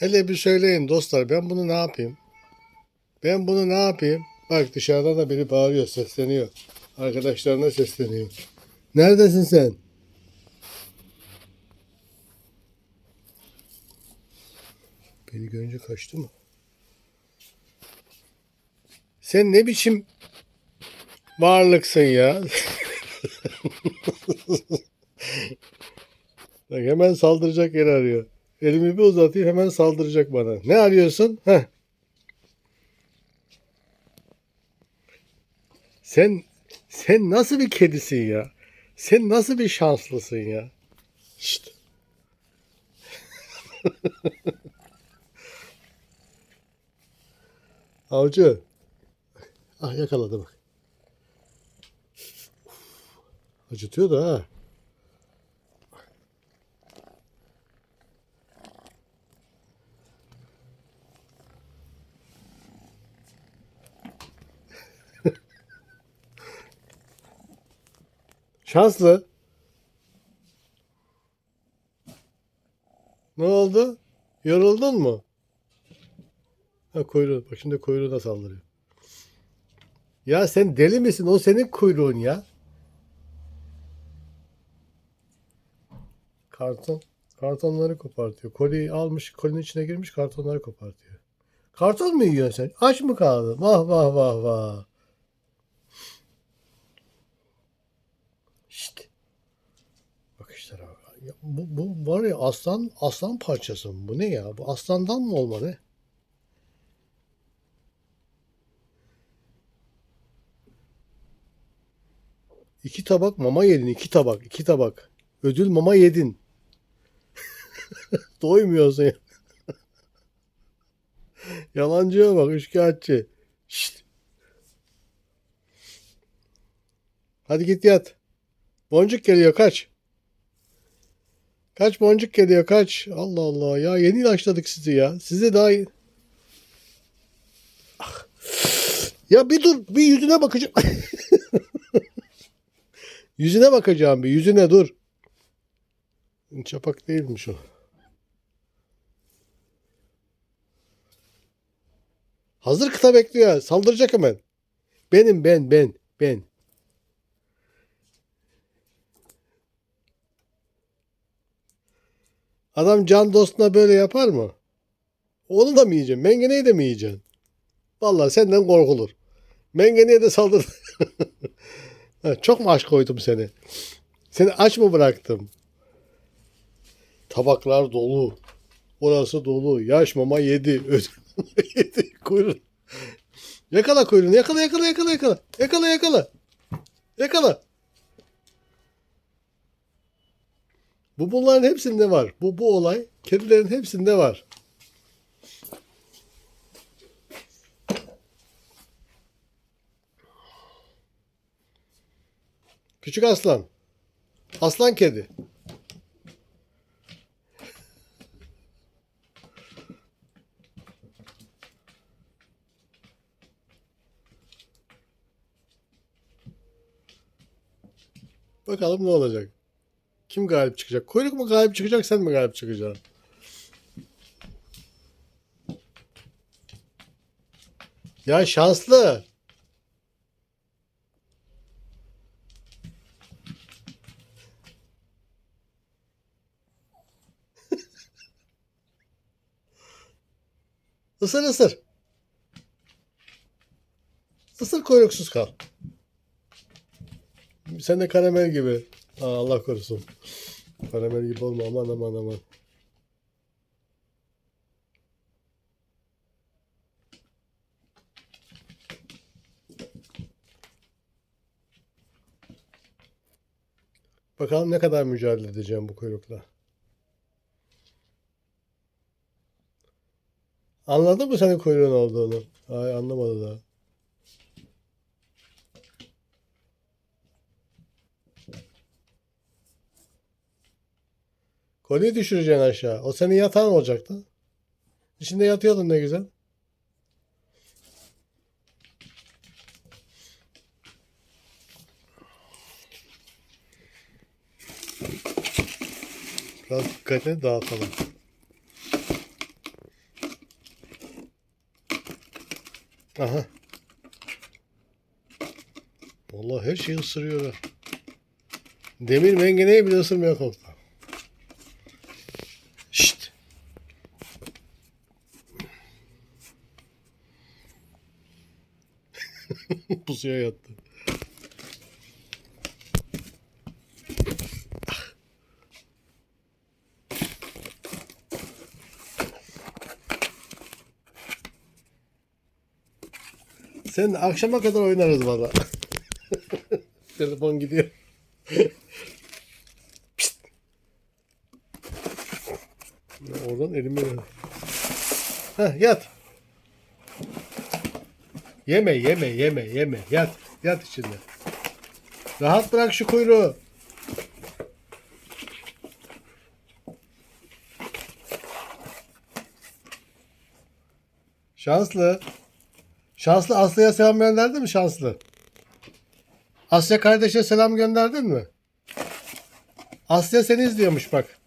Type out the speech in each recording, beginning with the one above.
Hele bir söyleyin dostlar ben bunu ne yapayım? Ben bunu ne yapayım? Bak dışarıdan da biri bağırıyor, sesleniyor. Arkadaşlarına sesleniyor. Neredesin sen? Beni görünce kaçtı mı? Sen ne biçim varlıksın ya? Bak hemen saldıracak yer arıyor. Elimi bir uzatayım hemen saldıracak bana. Ne arıyorsun? Heh. Sen sen nasıl bir kedisin ya? Sen nasıl bir şanslısın ya? Şşt. Avcı. Ah yakaladı bak. Acıtıyor da ha. Şanslı. Ne oldu? Yoruldun mu? Ha kuyruğu. Bak şimdi kuyruğu da saldırıyor. Ya sen deli misin? O senin kuyruğun ya. Karton. Kartonları kopartıyor. Koliyi almış, kolinin içine girmiş kartonları kopartıyor. Karton mu yiyorsun sen? Aç mı kaldın? Vah vah vah vah. Şşt. Bakışlara bak. Ya bu, bu var ya aslan aslan parçası mı? Bu ne ya? Bu aslandan mı olmalı? İki tabak mama yedin. iki tabak. iki tabak. Ödül mama yedin. Doymuyorsun ya. Yalancıya bak. Üçkağıtçı. Şşt. Hadi git yat. Boncuk geliyor kaç. Kaç boncuk geliyor kaç. Allah Allah ya yeni ilaçladık sizi ya. Size daha. Ah. Ya bir dur bir yüzüne bakacağım. yüzüne bakacağım bir yüzüne dur. Çapak değilmiş o. Hazır kıta bekliyor. Saldıracak hemen. Benim ben ben ben. Adam can dostuna böyle yapar mı? Onu da mı yiyeceksin? Mengeneyi de mi yiyeceksin? Vallahi senden korkulur. Mengeneye de saldır. Çok mu aç koydum seni? Seni aç mı bıraktım? Tabaklar dolu. Orası dolu. Yaş mama yedi. Ödül yedi. Kuyruğu. Yakala kuyruğunu. Yakala yakala yakala yakala. Yakala yakala. Yakala. Bu bunların hepsinde var. Bu bu olay kedilerin hepsinde var. Küçük aslan. Aslan kedi. Bakalım ne olacak. Kim galip çıkacak? Kuyruk mu galip çıkacak, sen mi galip çıkacaksın? Ya şanslı. Isır ısır. Isır kuyruksuz kal. Sen de karamel gibi. Aa, Allah korusun. Karamel gibi olma aman aman aman. Bakalım ne kadar mücadele edeceğim bu kuyrukla. Anladın mı senin kuyruğun olduğunu? Ay anlamadı daha. Kolyeyi düşüreceksin aşağı. O senin yatağın olacaktı. İçinde yatıyordun ne güzel. Biraz dikkatini dağıtalım. Aha. Vallahi her şeyi ısırıyor. Demir mengeneyi bile ısırmıyor kokta. Pusuya yattı. Sen akşama kadar oynarız valla. Telefon gidiyor. Oradan elime Heh, yat. Yeme yeme yeme yeme. Yat. Yat içinde. Rahat bırak şu kuyruğu. Şanslı. Şanslı Aslı'ya selam gönderdin mi Şanslı? Asya kardeşe selam gönderdin mi? Asya seni izliyormuş bak.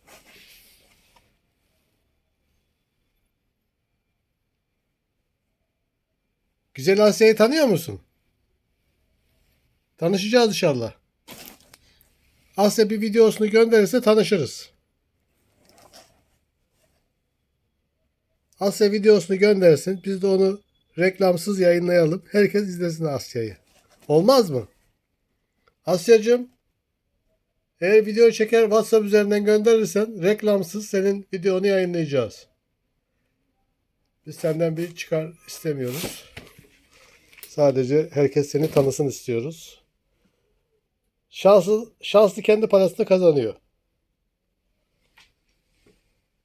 Güzel Asya'yı tanıyor musun? Tanışacağız inşallah. Asya bir videosunu gönderirse tanışırız. Asya videosunu göndersin. Biz de onu reklamsız yayınlayalım. Herkes izlesin Asya'yı. Olmaz mı? Asya'cığım eğer video çeker WhatsApp üzerinden gönderirsen reklamsız senin videonu yayınlayacağız. Biz senden bir çıkar istemiyoruz. Sadece herkes seni tanısın istiyoruz. Şanslı, şanslı kendi parasını kazanıyor.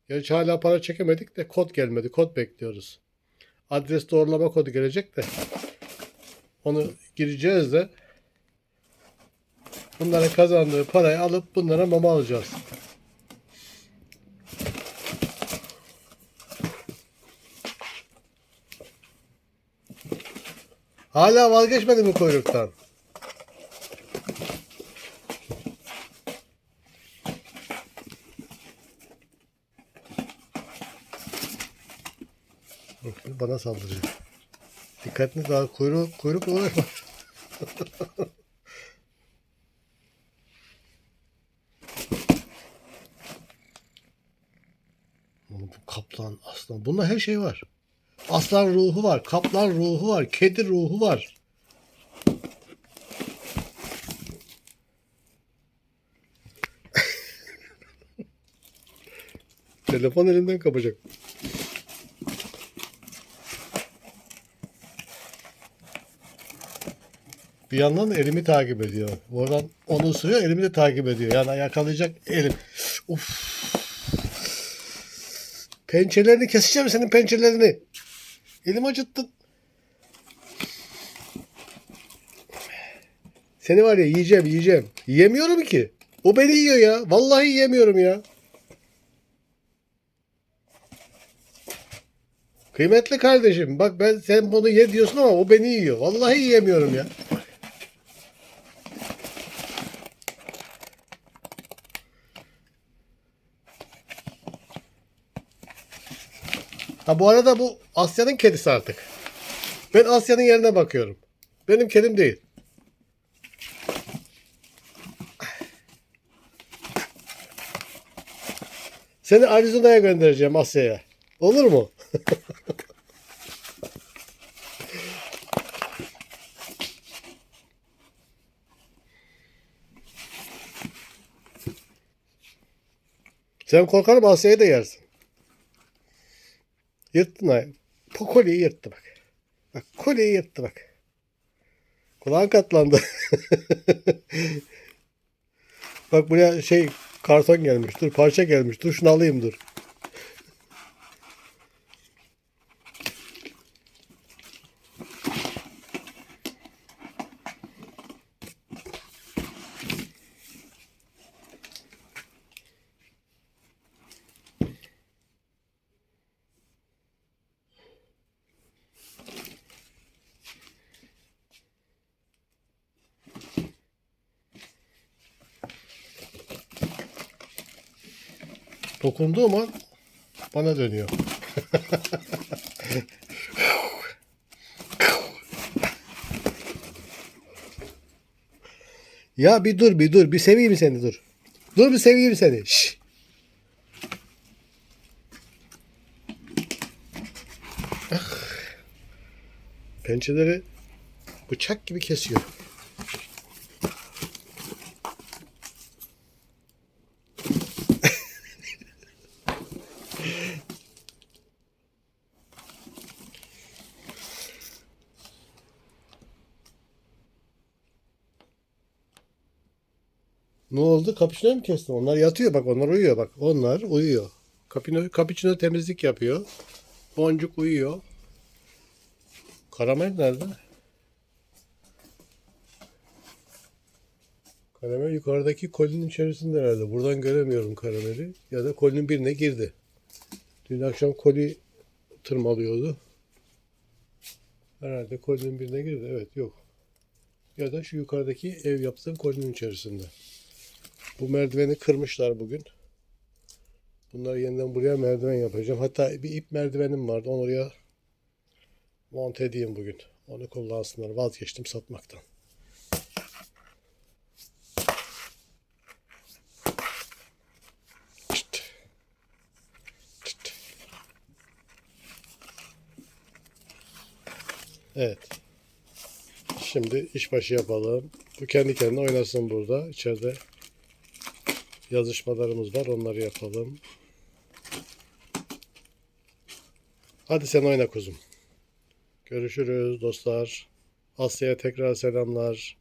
Gerçi hala para çekemedik de kod gelmedi. Kod bekliyoruz. Adres doğrulama kodu gelecek de onu gireceğiz de bunların kazandığı parayı alıp bunlara mama alacağız. Hala vazgeçmedi mi kuyruktan? Bana saldırıyor. Dikkatli daha kuyruk, kuyruk uğraşma. Bu kaplan, aslan. Bunda her şey var. Aslan ruhu var, kaplan ruhu var, kedi ruhu var. Telefon elinden kapacak. Bir yandan elimi takip ediyor. Oradan onu ısırıyor, elimi de takip ediyor. Yani yakalayacak elim. Uf. Pençelerini keseceğim senin pençelerini. Elim acıttın. Seni var ya yiyeceğim yiyeceğim. Yiyemiyorum ki. O beni yiyor ya. Vallahi yiyemiyorum ya. Kıymetli kardeşim bak ben sen bunu ye diyorsun ama o beni yiyor. Vallahi yiyemiyorum ya. Ha bu arada bu Asya'nın kedisi artık. Ben Asya'nın yerine bakıyorum. Benim kedim değil. Seni Arizona'ya göndereceğim Asya'ya. Olur mu? Sen korkarım Asya'yı da yersin. Yırttın. Po kolyeyi yırttı bak. Bak kolyeyi yırttı bak. Kulağın katlandı. bak buraya şey karton gelmiş. Dur parça gelmiş. Dur şunu alayım dur. dokunduğum an bana dönüyor. ya bir dur bir dur bir seveyim seni dur. Dur bir seveyim seni. Şş. Ah. Pençeleri bıçak gibi kesiyor. Ne oldu? Kapıçını mı kestin? Onlar yatıyor bak onlar uyuyor bak. Onlar uyuyor. Kapino, kapıçino temizlik yapıyor. Boncuk uyuyor. Karamel nerede? Karamel yukarıdaki kolinin içerisinde herhalde. Buradan göremiyorum karameli. Ya da kolinin birine girdi. Dün akşam koli tırmalıyordu. Herhalde kolinin birine girdi. Evet yok. Ya da şu yukarıdaki ev yaptığım kolinin içerisinde. Bu merdiveni kırmışlar bugün. Bunları yeniden buraya merdiven yapacağım. Hatta bir ip merdivenim vardı. Onu oraya monte edeyim bugün. Onu kullansınlar. Vazgeçtim satmaktan. Evet. Şimdi işbaşı yapalım. Bu kendi kendine oynasın burada. İçeride yazışmalarımız var. Onları yapalım. Hadi sen oyna kuzum. Görüşürüz dostlar. Asya'ya tekrar selamlar.